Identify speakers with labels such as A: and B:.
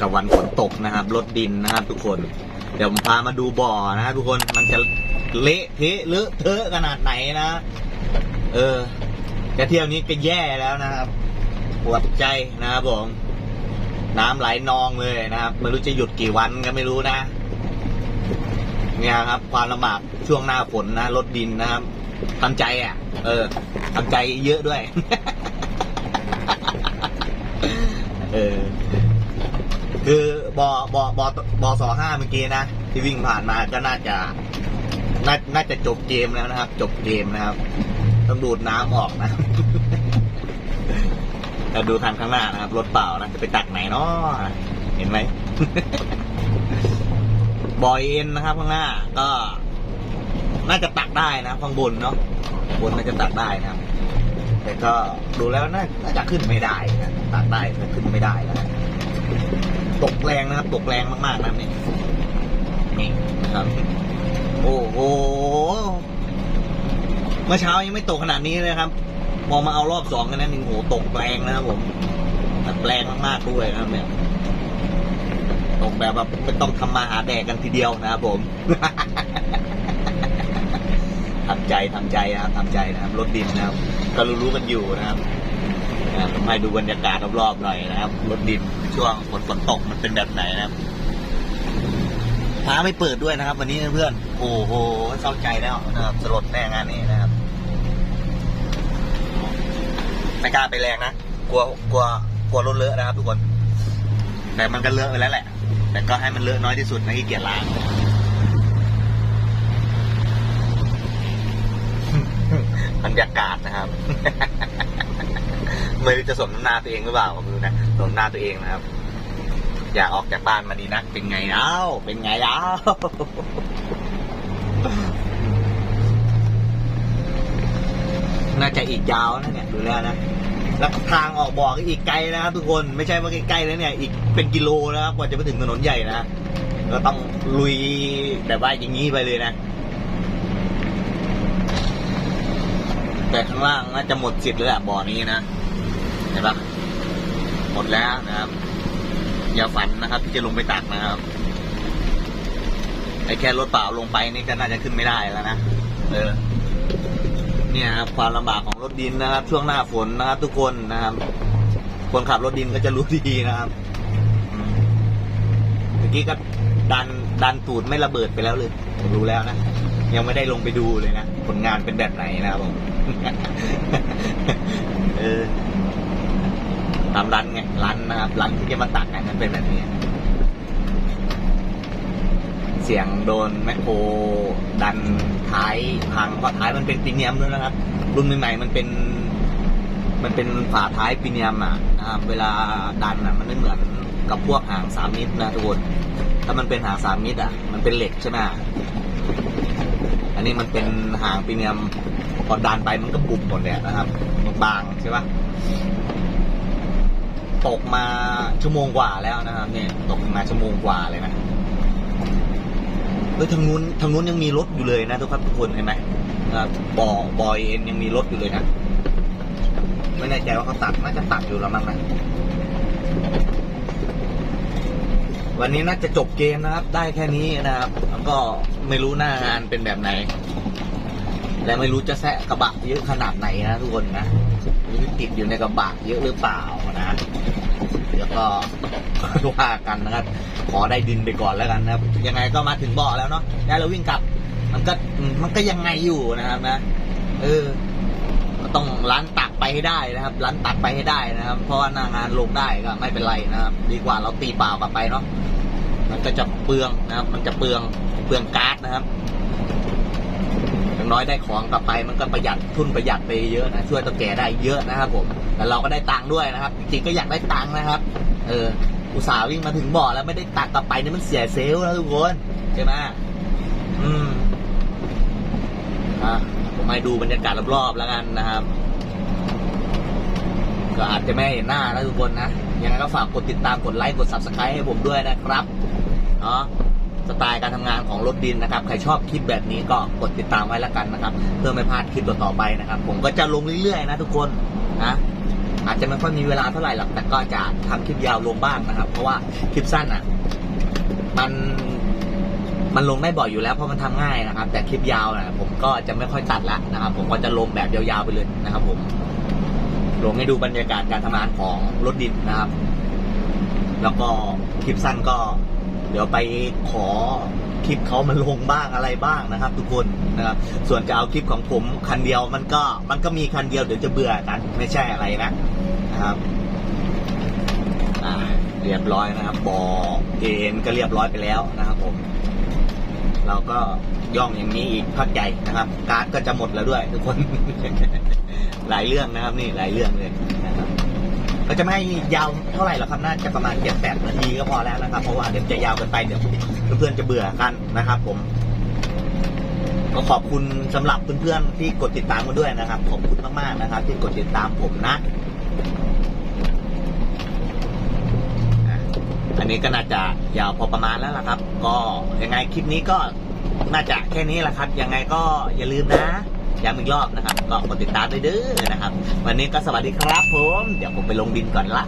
A: กับวันฝนตกนะครับรถดินนะครับ ทุกคน เดี๋ยวผมพามาดูบ่อนะครับทุกคนมันจะเละเทะเลอะเทอะขนาดไหนนะ เออแค่เที่ยวนี้ก็แย่แล้วนะครับปวดใจนะครับผมน้ำไหลนองเลยนะครับไม่รู้จะหยุดกี่วันก็ไม่รู้นะเนี่ยครับความลำบากช่วงหน้าฝนนะรถดินนะครับทำใจอะ เออทำใจเยอะด้วย เออ คือบอบอบอบอสอห้าเมื่อกี้นะที่วิ่งผ่านมาก็น่าจะนาน่าจะจบเกมแล้วนะครับ จบเกมนะครับ ต้องดูดน้ำออกนะเราดูทางข้างหน้านะครับรถเปล่านะจะไปตักไหนเนาะเห็นไหมบอยเอ็นนะครับ ข้างหน้า ก็ น่าจะตักได้นะข้างบนเนาะบนน่าจะตักได้นะครับแต่ก็ดูแล้วน่าจะขึ้นไม่ได้นะตักได้แต่ขึ้นไม่ได้นะ ตกแรงนะครับ ตกแรงมากๆนะนี่นี่นะครับ โอ้โหเมื่อเช้ายังไม่ตกขนาดนี้เลยครับพอมาเอารอบสองกันนั้นโอ้โหตกแรงนะครับผมแแรงมากๆด้วยนะครับเนี่ยตกแบบว่าไม่ต้องทำมาหาแดกกันทีเดียวนะครับผมทำใจทำใจนะครับทำใจนะครับรถดินนะครับ ก็รู้ๆกันอยู่นะครับ ผมให้ดูบรรยากาศรอบๆหน่อยนะครับรถดินช่วงฝนฝนตกมันเป็นแบบไหนนะครับฟ้าไม่เปิดด้วยนะครับ วันนี้เพื่อนโอ้โหเศร้าใจแล้วนะครับสลดแน่งานนี้นะครับไม่กล้าไปแรงนะกลัวกลัวกลัวรถเลอะนะครับ ทุกคน แต่มันก็เลอะไปแล้วแหละ แต่ก็ให้มันเลอะน้อยที่สุดนะที่เกียจล้างบรรยากาศนะครับ ไม่รู้จะสมน้ำหน้าตัวเองหรือเปล่าผมดูนะสมน้ำหน้าตัวเองนะครับ อยากออกจากบ้านมาดีนักเป็นไงเล่าเป็นไงเล่าน่าจะอีกยาวนะเนี่ยดูแล้วนะแล้วทางออกบอกอีกไกลนะครับทุกคนไม่ใช่ว่าใกล้ๆแล้วเนี่ย อีกเป็นกิโลนะครับกว่าจะไปถึงถนนใหญ่นะก็ต้องลุยแบบว่าอย่างนี้ไปเลยนะ แต่ข้างล่างน่าจะหมดสิทธิ์แล้วแหละบ่อนี้นะ เห็นปะหมดแล้วนะครับ อย่าฝันนะครับที่จะลงไปตักนะครับไอ้แค่รถเปล่าลงไปนี่ก็น่าจะขึ้นไม่ได้แล้วนะเออเนี่ยครับความลำบากของรถดินนะครับ ช่วงหน้าฝนนะครับ ทุกคนนะครับ คนขับรถดินก็จะรู้ดีนะครับเมื่อกี้ก็ดันดันตูดไม่ระเบิดไปแล้วเลยผมรู้แล้วนะยังไม่ได้ลงไปดูเลยนะผลงานเป็นแบบไหนนะครับผมเออ ตามรันไงรันนะครับรันที่จะมาตักกันมันเป็นแบบนี้ เสียงโดนแมคโครดันท้ายพังเพราะท้ายมันเป็นปีเนียมด้วยนะครับ รุ่นใหม่ๆมันเป็น มันเป็นฝาท้ายปีเนียมอะนะครับเวลาดันอะ มันไม่เหมือนกับพวกหางสามมิตรนะทุกคนถ้ามันเป็นหางสามมิตรอะ มันเป็นเหล็กใช่ไหมอันนี้มันเป็นหางปีเนียมพอดันไปมันก็บุบหมดเลยนะครับ บางใช่ปะ ตกมาชั่วโมงกว่าแล้วนะครับ เนี่ย ตกมาชั่วโมงกว่าเลยนะเฮ้ยทางนู้นทางนู้นยังมีรถอยู่เลยนะทุกครับทุกคนเห็นไหมบบ่อบอยเอ็นยังมีรถอยู่เลยนะไม่แน่ใจว่าเขาตัดน่าจะตัดอยู่แล้วมั้งนะวันนี้น่าจะจบเกมนะครับ ได้แค่นี้นะครับแล้วก็ไม่รู้หน้างานเป็นแบบไหน และไม่รู้จะแซะกระบะเยอะขนาดไหนนะทุกคนนะรือติดอยู่ในกระบะเยอะหรือเปล่านะเดี๋ยวก็ว่ากันนะครับ ขอได้ดินไปก่อนแล้วกันนะครับ ยังไงก็มาถึงบ่อแล้วเนาะได้เราวิ่งกลับ มันก็มันก็ยังไงอยู่นะครับนะ เออต้องร้านตักไปให้ได้นะครับ ร้านตักไปให้ได้นะครับ เพราะว่านางานลงได้ก็ไม่เป็นไรนะครับ ดีกว่าเราตีเปล่ากลับไปเนาะมันก็จะเปลืองนะครับ มันจะเปลืองเปลืองก๊าซนะครับ อย่างน้อยได้ของกลับไปมันก็ประหยัดทุนประหยัดไปเยอะนะช่วยตัวแก่ได้เยอะนะครับผมแต่เราก็ได้ตังค์ด้วยนะครับ จริงๆก็อยากได้ตังค์นะครับ เอออุตส่าห์วิ่งมาถึงบ่อแล้วไม่ได้ตักกลับไปนี่มันเสียเซลล์นะทุกคนใช่ไหมอืมอะผมให้ดูบรรยากาศรอบๆแล้วกันนะครับก็อาจจะไม่เห็นหน้านะทุกคนนะยังไงก็ฝากกดติดตามกดไลค์กด subscribe ให้ผมด้วยนะครับเนาะ สไตล์การทำงานของรถดินนะครับ ใครชอบคลิปแบบนี้ก็กดติดตามไว้แล้วกันนะครับ เพื่อไม่พลาดคลิปต่อๆไปนะครับ ผมก็จะลงเรื่อยๆนะทุกคนนะอาจจะไม่ค่อยมีเวลาเท่าไหร่หรอกแต่ก็จะทำคลิปยาวลงบ้างนะครับ เพราะว่าคลิปสั้นอะมันมันลงได้บ่อยอยู่แล้วเพราะมันทำง่ายนะครับ แต่คลิปยาวนะผมก็จะไม่ค่อยตัดละนะครับ ผมก็จะลงแบบยาวๆไปเลยนะครับ ผม ลงให้ดูบรรยากาศการทำงานของรถดินนะครับ แล้วก็คลิปสั้นก็ เดี๋ยวไปขอคลิปเขามันลงบ้างอะไรบ้างนะครับ ทุกคนนะครับ ส่วนจะเอาคลิปของผมคันเดียวมันก็มันก็มีคันเดียวเดี๋ยวจะเบื่อกันไม่ใช่อะไรนะนะครับเรียบร้อยนะครับบอกเอ็นก็เรียบร้อยไปแล้วนะครับผม เราก็ย่องอย่างนี้อีกพักใหญ่นะครับ การ์ดก็จะหมดแล้วด้วย ทุกคน หลายเรื่องนะครับนี่หลายเรื่องเลยนะครับ ก็จะไม่ยาวเท่าไหร่หรอกครับน่าจะประมาณเจ็ดแปดนาทีก็พอแล้วนะครับเพราะว่าเดี๋ยวจะยาวเกินไปเดี๋ยวเพื่อนๆจะเบื่อกันนะครับ ผม ก็ขอบคุณสำหรับเพื่อนๆที่กดติดตามกันด้วยนะครับ ขอบคุณมากๆนะครับ ที่กดติดตามผมนะอันนี้ก็น่าจะยาวพอประมาณแล้วล่ะครับ ก็ยังไงคลิปนี้ก็น่าจะแค่นี้แหละครับ ยังไงก็อย่าลืมนะ ย้ำอีกรอบนะครับ ก็กดติดตามด้วยเด้อนะครับ วันนี้ก็สวัสดีครับผม เดี๋ยวผมไปลงดินก่อนละ